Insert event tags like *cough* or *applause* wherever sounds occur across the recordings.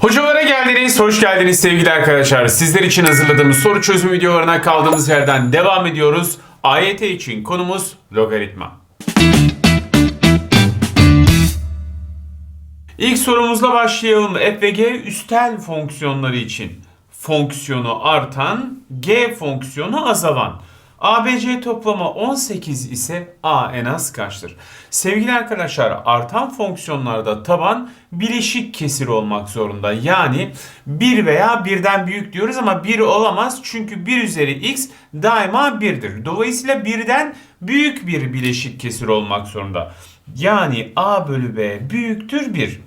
Hocalara geldiniz, hoş geldiniz sevgili arkadaşlar. Sizler için hazırladığımız soru çözüm videolarına kaldığımız yerden devam ediyoruz. AYT için konumuz logaritma. İlk sorumuzla başlayalım. F ve G üstel fonksiyonları için fonksiyonu artan, G fonksiyonu azalan. ABC toplamı 18 ise A en az kaçtır? Sevgili arkadaşlar artan fonksiyonlarda taban bileşik kesir olmak zorunda. Yani 1 veya birden büyük diyoruz ama 1 olamaz. Çünkü 1 üzeri x daima 1'dir. Dolayısıyla birden büyük bir bileşik kesir olmak zorunda. Yani A bölü B büyüktür 1.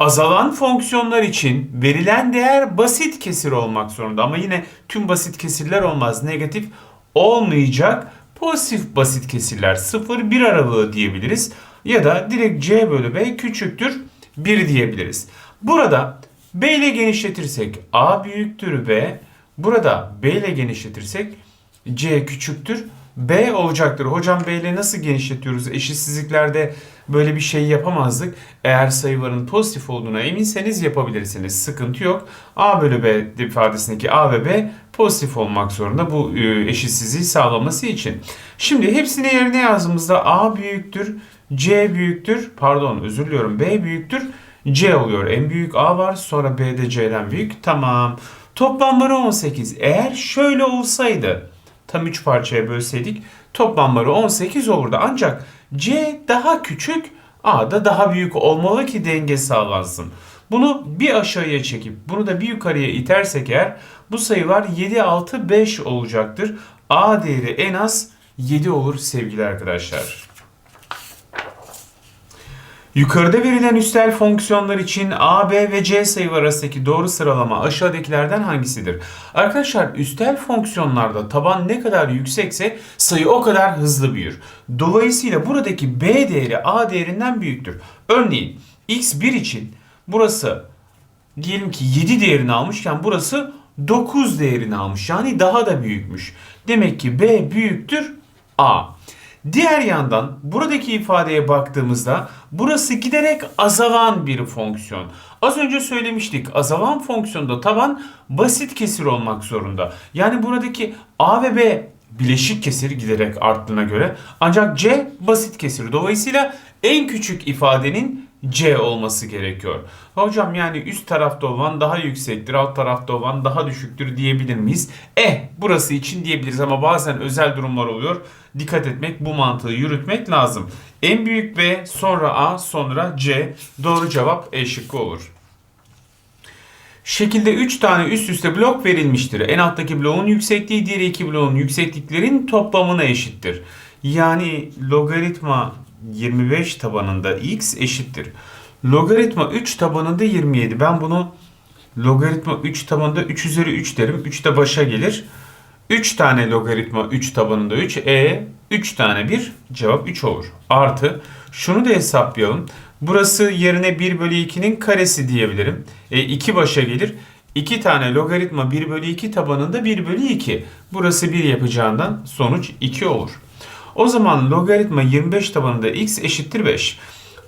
Azalan fonksiyonlar için verilen değer basit kesir olmak zorunda ama yine tüm basit kesirler olmaz. Negatif olmayacak pozitif basit kesirler 0-1 aralığı diyebiliriz. Ya da direkt c bölü b küçüktür 1 diyebiliriz. Burada b ile genişletirsek a büyüktür b. Burada b ile genişletirsek c küçüktür B olacaktır. Hocam B nasıl genişletiyoruz? Eşitsizliklerde böyle bir şey yapamazdık. Eğer sayıların pozitif olduğuna eminseniz yapabilirsiniz. Sıkıntı yok. A bölü B ifadesindeki A ve B pozitif olmak zorunda bu e, eşitsizliği sağlaması için. Şimdi hepsini yerine yazdığımızda A büyüktür, C büyüktür, pardon özür diliyorum B büyüktür, C oluyor. En büyük A var sonra B de C'den büyük. Tamam. Toplamları 18. Eğer şöyle olsaydı tam 3 parçaya bölseydik toplamları 18 olurdu. Ancak C daha küçük, A da daha büyük olmalı ki denge sağlansın. Bunu bir aşağıya çekip bunu da bir yukarıya itersek eğer bu sayılar 7, 6, 5 olacaktır. A değeri en az 7 olur sevgili arkadaşlar. Yukarıda verilen üstel fonksiyonlar için a, b ve c sayı arasındaki doğru sıralama aşağıdakilerden hangisidir? Arkadaşlar üstel fonksiyonlarda taban ne kadar yüksekse sayı o kadar hızlı büyür. Dolayısıyla buradaki b değeri a değerinden büyüktür. Örneğin x1 için burası diyelim ki 7 değerini almışken burası 9 değerini almış. Yani daha da büyükmüş. Demek ki b büyüktür a. Diğer yandan buradaki ifadeye baktığımızda burası giderek azalan bir fonksiyon. Az önce söylemiştik azalan fonksiyonda taban basit kesir olmak zorunda. Yani buradaki a ve b bileşik kesir giderek arttığına göre ancak c basit kesir. Dolayısıyla en küçük ifadenin C olması gerekiyor. Hocam yani üst tarafta olan daha yüksektir, alt tarafta olan daha düşüktür diyebilir miyiz? Eh burası için diyebiliriz ama bazen özel durumlar oluyor. Dikkat etmek, bu mantığı yürütmek lazım. En büyük B, sonra A, sonra C. Doğru cevap E şıkkı olur. Şekilde 3 tane üst üste blok verilmiştir. En alttaki bloğun yüksekliği diğer iki bloğun yüksekliklerin toplamına eşittir. Yani logaritma 25 tabanında x eşittir. Logaritma 3 tabanında 27. Ben bunu logaritma 3 tabanında 3 üzeri 3 derim. 3 de başa gelir. 3 tane logaritma 3 tabanında 3. E 3 tane 1 cevap 3 olur. Artı şunu da hesaplayalım. Burası yerine 1 bölü 2'nin karesi diyebilirim. E 2 başa gelir. 2 tane logaritma 1 bölü 2 tabanında 1 bölü 2. Burası 1 yapacağından sonuç 2 olur. O zaman logaritma 25 tabanında x eşittir 5.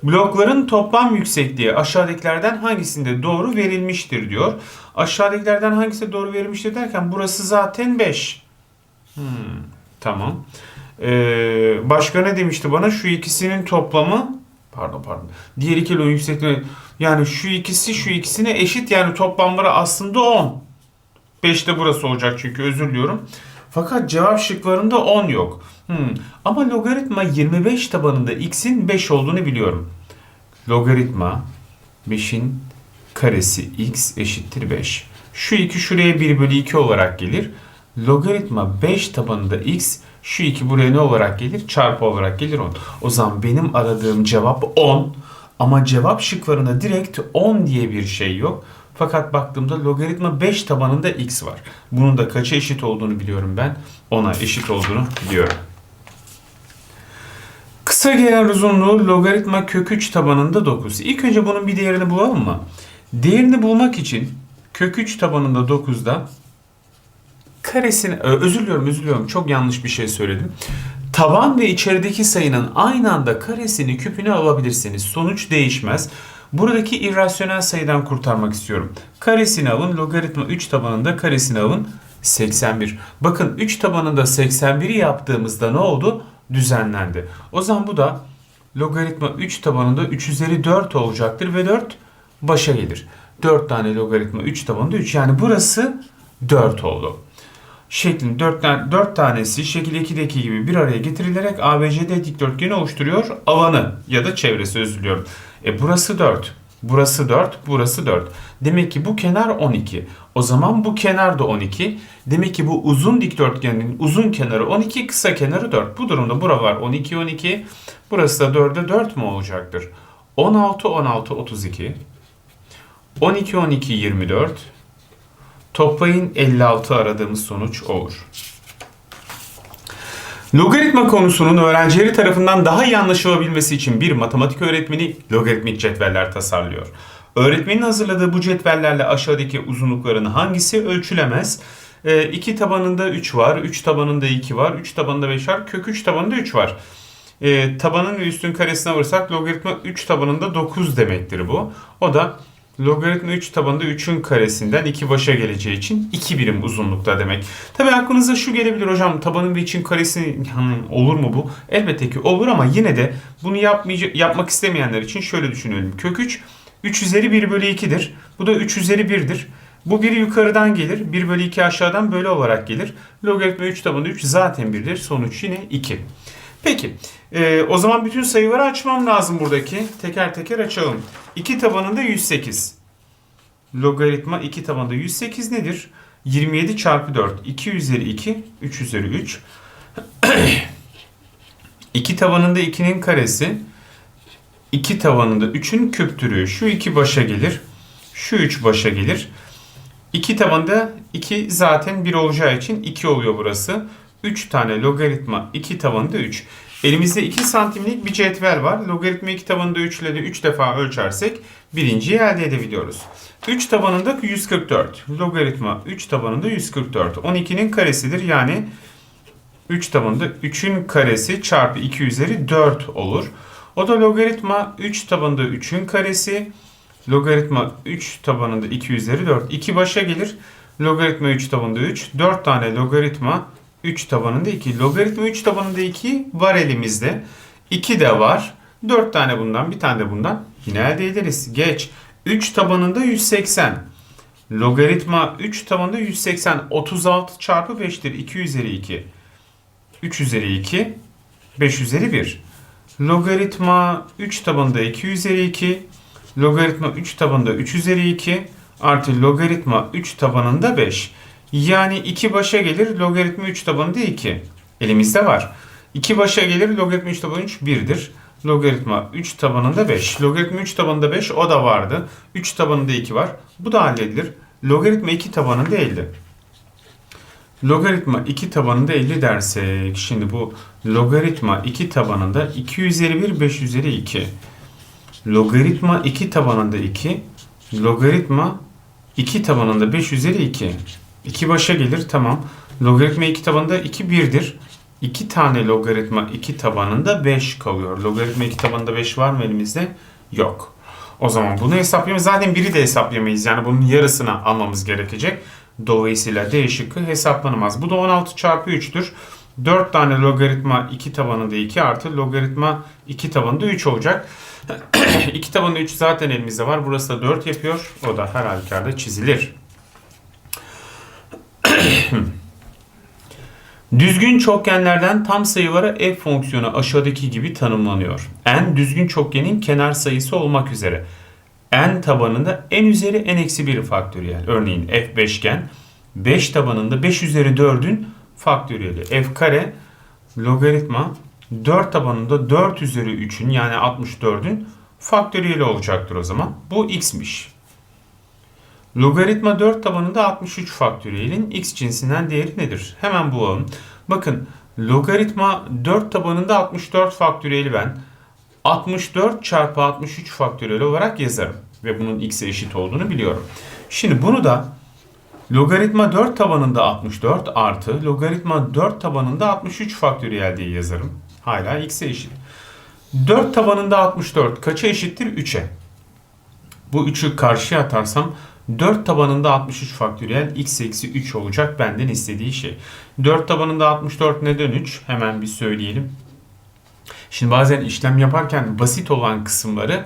Blokların toplam yüksekliği aşağıdakilerden hangisinde doğru verilmiştir diyor. Aşağıdakilerden hangisi doğru verilmiştir derken burası zaten 5. Hmm, tamam. Ee, başka ne demişti bana? Şu ikisinin toplamı pardon pardon. Diğer iki bloğun yüksekliği yani şu ikisi şu ikisine eşit yani toplamları aslında 10. 5 de burası olacak çünkü özür diliyorum. Fakat cevap şıklarında 10 yok. Hmm. Ama logaritma 25 tabanında x'in 5 olduğunu biliyorum. Logaritma 5'in karesi x eşittir 5. Şu 2 şuraya 1 bölü 2 olarak gelir. Logaritma 5 tabanında x şu 2 buraya ne olarak gelir? Çarpı olarak gelir 10. O zaman benim aradığım cevap 10. Ama cevap şıklarında direkt 10 diye bir şey yok. Fakat baktığımda logaritma 5 tabanında x var. Bunun da kaça eşit olduğunu biliyorum ben. 10'a eşit olduğunu biliyorum. Kısa gelen uzunluğu logaritma kök 3 tabanında 9. İlk önce bunun bir değerini bulalım mı? Değerini bulmak için kök 3 tabanında 9'da karesini özür diliyorum özür diliyorum çok yanlış bir şey söyledim. Taban ve içerideki sayının aynı anda karesini küpünü alabilirsiniz. Sonuç değişmez. Buradaki irrasyonel sayıdan kurtarmak istiyorum. Karesini alın. Logaritma 3 tabanında karesini alın. 81. Bakın 3 tabanında 81'i yaptığımızda ne oldu? Düzenlendi. O zaman bu da logaritma 3 tabanında 3 üzeri 4 olacaktır ve 4 başa gelir. 4 tane logaritma 3 tabanında 3 yani burası 4 oldu. Şeklin 4, tane, 4 tanesi şekil 2'deki gibi bir araya getirilerek ABCD dikdörtgeni oluşturuyor. Alanı ya da çevresi özür diliyorum. E burası 4. Burası 4, burası 4. Demek ki bu kenar 12. O zaman bu kenar da 12. Demek ki bu uzun dikdörtgenin uzun kenarı 12, kısa kenarı 4. Bu durumda buralar 12, 12. Burası da 4'e 4 mu olacaktır? 16, 16, 32. 12, 12, 24. Toplayın 56 aradığımız sonuç olur. Logaritma konusunun öğrencileri tarafından daha iyi anlaşılabilmesi için bir matematik öğretmeni logaritmik cetveller tasarlıyor. Öğretmenin hazırladığı bu cetvellerle aşağıdaki uzunlukların hangisi ölçülemez? 2 tabanında 3 var, 3 tabanında 2 var, 3 tabanında 5 var, kök 3 tabanında 3 var. E, tabanın üstün karesine vursak logaritma 3 tabanında 9 demektir bu. O da logaritma 3 tabanında 3'ün karesinden 2 başa geleceği için 2 birim uzunlukta demek. Tabi aklınıza şu gelebilir hocam tabanın ve için karesi olur mu bu? Elbette ki olur ama yine de bunu yapmak istemeyenler için şöyle düşünelim. Kök 3 3 üzeri 1 bölü 2'dir. Bu da 3 üzeri 1'dir. Bu biri yukarıdan gelir. 1 bölü 2 aşağıdan böyle olarak gelir. Logaritma 3 tabanında 3 zaten 1'dir. Sonuç yine 2. Peki e, o zaman bütün sayıları açmam lazım buradaki. Teker teker açalım. 2 tabanında 108. Logaritma 2 *clears throat* tabanında 108 nedir? 27 çarpı 4. 2 üzeri 2. 3 üzeri 3. 2 tabanında 2'nin karesi. 2 tabanında 3'ün küptürü. Şu 2 başa gelir. Şu 3 başa gelir. 2 tabanında 2 zaten 1 olacağı için 2 oluyor burası. 3 tane logaritma 2 tabanında 3. Elimizde 2 santimlik bir cetvel var. Logaritma 2 tabanında 3 ile de 3 defa ölçersek birinciyi elde edebiliyoruz. 3 tabanında 144. Logaritma 3 tabanında 144. 12'nin karesidir. Yani 3 tabanında 3'ün karesi çarpı 2 üzeri 4 olur. O da logaritma 3 tabanında 3'ün karesi. Logaritma 3 tabanında 2 üzeri 4. 2 başa gelir. Logaritma 3 tabanında 3. 4 tane logaritma 3 tabanında 2. Logaritma 3 tabanında 2 var elimizde. 2 de var. 4 tane bundan bir tane de bundan yine elde ederiz. Geç. 3 tabanında 180. Logaritma 3 tabanında 180. 36 çarpı 5'tir. 2 üzeri 2. 3 üzeri 2. 5 üzeri 1. Logaritma 3 tabanında 2 üzeri 2. Logaritma 3 tabanında 3 üzeri 2. Artı logaritma 3 tabanında 5. Yani 2 başa gelir logaritma 3 tabanında 2. Elimizde var. 2 başa gelir logaritma 3 tabanında 3 1'dir. Logaritma 3 tabanında 5. Logaritma 3 tabanında 5 o da vardı. 3 tabanında 2 var. Bu da halledilir. Logaritma 2 tabanında 50. Logaritma 2 tabanında 50 dersek şimdi bu logaritma 2 tabanında 2 üzeri 1 5 üzeri 2. Logaritma 2 tabanında 2. Logaritma 2 tabanında 5 üzeri 2. 2 başa gelir tamam. Logaritma 2 tabanında 2 1'dir. 2 tane logaritma 2 tabanında 5 kalıyor. Logaritma 2 tabanında 5 var mı elimizde? Yok. O zaman bunu hesaplayamayız. Zaten biri de hesaplayamayız. Yani bunun yarısını almamız gerekecek. Dolayısıyla D şıkkı hesaplanamaz. Bu da 16 çarpı 3'tür. 4 tane logaritma 2 tabanında 2 artı logaritma 2 tabanında 3 olacak. *clears throat* 2 tabanında 3 zaten elimizde var. Burası da 4 yapıyor. O da her halükarda çizilir. Düzgün çokgenlerden tam sayılara f fonksiyonu aşağıdaki gibi tanımlanıyor. n düzgün çokgenin kenar sayısı olmak üzere. n tabanında n üzeri n eksi 1 faktöriyel. Örneğin f beşgen 5 tabanında 5 üzeri 4'ün faktöriyeli. f kare logaritma 4 tabanında 4 üzeri 3'ün yani 64'ün faktöriyeli olacaktır o zaman. Bu x'miş. Logaritma 4 tabanında 63 faktöriyelin x cinsinden değeri nedir? Hemen bulalım. Bakın logaritma 4 tabanında 64 faktöriyeli ben 64 çarpı 63 faktöriyel olarak yazarım. Ve bunun x'e eşit olduğunu biliyorum. Şimdi bunu da logaritma 4 tabanında 64 artı logaritma 4 tabanında 63 faktöriyel diye yazarım. Hala x'e eşit. 4 tabanında 64 kaça eşittir? 3'e. Bu 3'ü karşıya atarsam 4 tabanında 63 faktöriyel x eksi 3 olacak benden istediği şey. 4 tabanında 64 neden 3? Hemen bir söyleyelim. Şimdi bazen işlem yaparken basit olan kısımları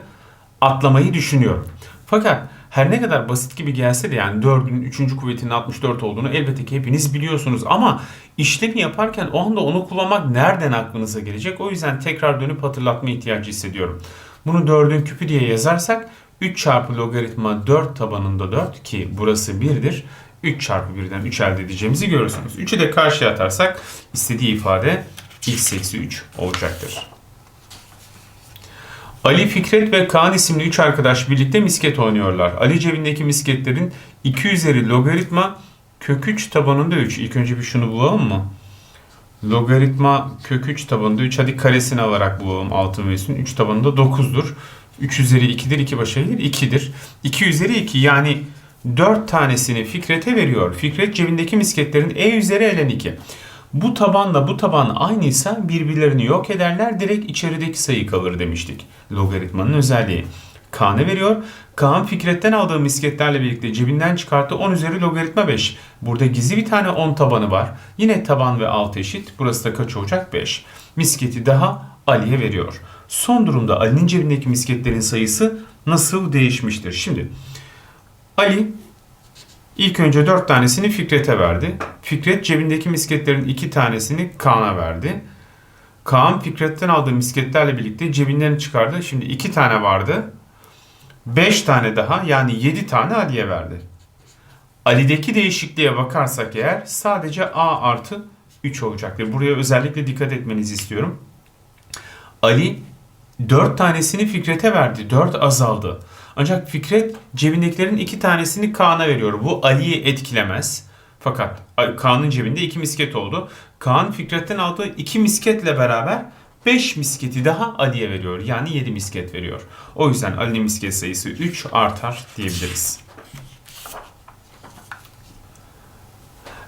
atlamayı düşünüyorum. Fakat her ne kadar basit gibi gelse de yani 4'ün 3. kuvvetinin 64 olduğunu elbette ki hepiniz biliyorsunuz ama işlemi yaparken o anda onu kullanmak nereden aklınıza gelecek? O yüzden tekrar dönüp hatırlatma ihtiyacı hissediyorum. Bunu 4'ün küpü diye yazarsak 3 çarpı logaritma 4 tabanında 4 ki burası 1'dir. 3 çarpı 1'den 3 elde edeceğimizi görürsünüz. 3'ü de karşıya atarsak istediği ifade x eksi 3 olacaktır. Ali, Fikret ve Kaan isimli 3 arkadaş birlikte misket oynuyorlar. Ali cebindeki misketlerin 2 üzeri logaritma kök 3 tabanında 3. İlk önce bir şunu bulalım mı? Logaritma kök 3 tabanında 3. Hadi karesini alarak bulalım altın ve üstün. 3 tabanında 9'dur. 3 üzeri 2'dir. 2 başa gelir 2'dir. 2 üzeri 2 yani 4 tanesini Fikret'e veriyor. Fikret cebindeki misketlerin e üzeri elen 2. Bu tabanla bu taban aynıysa birbirlerini yok ederler. Direkt içerideki sayı kalır demiştik. Logaritmanın özelliği. Kaan'e veriyor. Kaan Fikret'ten aldığı misketlerle birlikte cebinden çıkarttı 10 üzeri logaritma 5. Burada gizli bir tane 10 tabanı var. Yine taban ve alt eşit. Burası da kaç olacak? 5. Misketi daha Ali'ye veriyor. Son durumda Ali'nin cebindeki misketlerin sayısı nasıl değişmiştir? Şimdi Ali İlk önce 4 tanesini Fikret'e verdi. Fikret cebindeki misketlerin 2 tanesini Kaan'a verdi. Kaan Fikret'ten aldığı misketlerle birlikte cebinden çıkardı. Şimdi 2 tane vardı. 5 tane daha yani 7 tane Ali'ye verdi. Ali'deki değişikliğe bakarsak eğer sadece A artı 3 olacaktır. Buraya özellikle dikkat etmenizi istiyorum. Ali 4 tanesini Fikret'e verdi. 4 azaldı. Ancak Fikret cebindekilerin 2 tanesini Kaan'a veriyor. Bu Ali'yi etkilemez. Fakat Kaan'ın cebinde 2 misket oldu. Kaan Fikret'ten aldığı 2 misketle beraber 5 misketi daha Ali'ye veriyor. Yani 7 misket veriyor. O yüzden Ali'nin misket sayısı 3 artar diyebiliriz.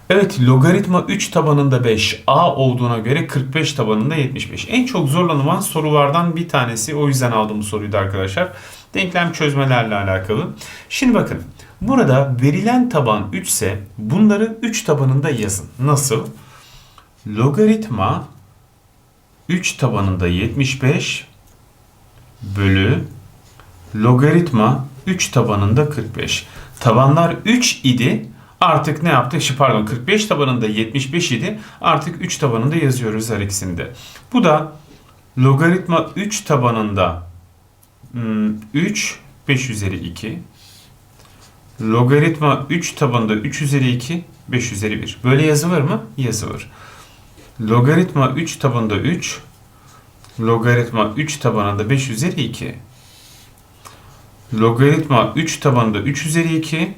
Evet logaritma 3 tabanında 5 a olduğuna göre 45 tabanında 75. En çok zorlanılan sorulardan bir tanesi. O yüzden soruyu da arkadaşlar. Denklem çözmelerle alakalı. Şimdi bakın burada verilen taban 3 ise bunları 3 tabanında yazın. Nasıl? Logaritma 3 tabanında 75 bölü logaritma 3 tabanında 45. Tabanlar 3 idi. Artık ne yaptık? Şu pardon 45 tabanında 75 idi. Artık 3 tabanında yazıyoruz her ikisini de. Bu da logaritma 3 tabanında 3 5 üzeri 2 logaritma 3 tabanında 3 üzeri 2 5 üzeri 1. Böyle yazılır mı? Yazılır. Logaritma 3 tabanında 3 logaritma 3 tabanında 5 üzeri 2 logaritma 3 tabanında 3 üzeri 2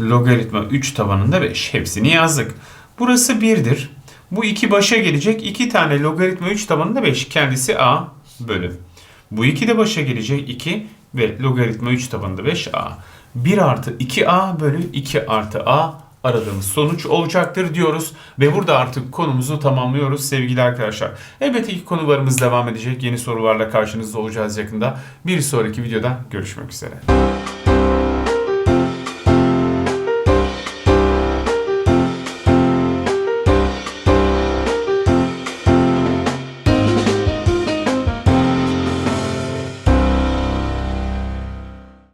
logaritma 3 tabanında 5. Hepsini yazdık. Burası 1'dir. Bu 2 başa gelecek. 2 tane logaritma 3 tabanında 5. Kendisi a bölü. Bu 2 de başa gelecek 2 ve logaritma 3 tabanında 5a. 1 artı 2a bölü 2 artı a aradığımız sonuç olacaktır diyoruz. Ve burada artık konumuzu tamamlıyoruz sevgili arkadaşlar. Elbette ki konularımız devam edecek. Yeni sorularla karşınızda olacağız yakında. Bir sonraki videoda görüşmek üzere.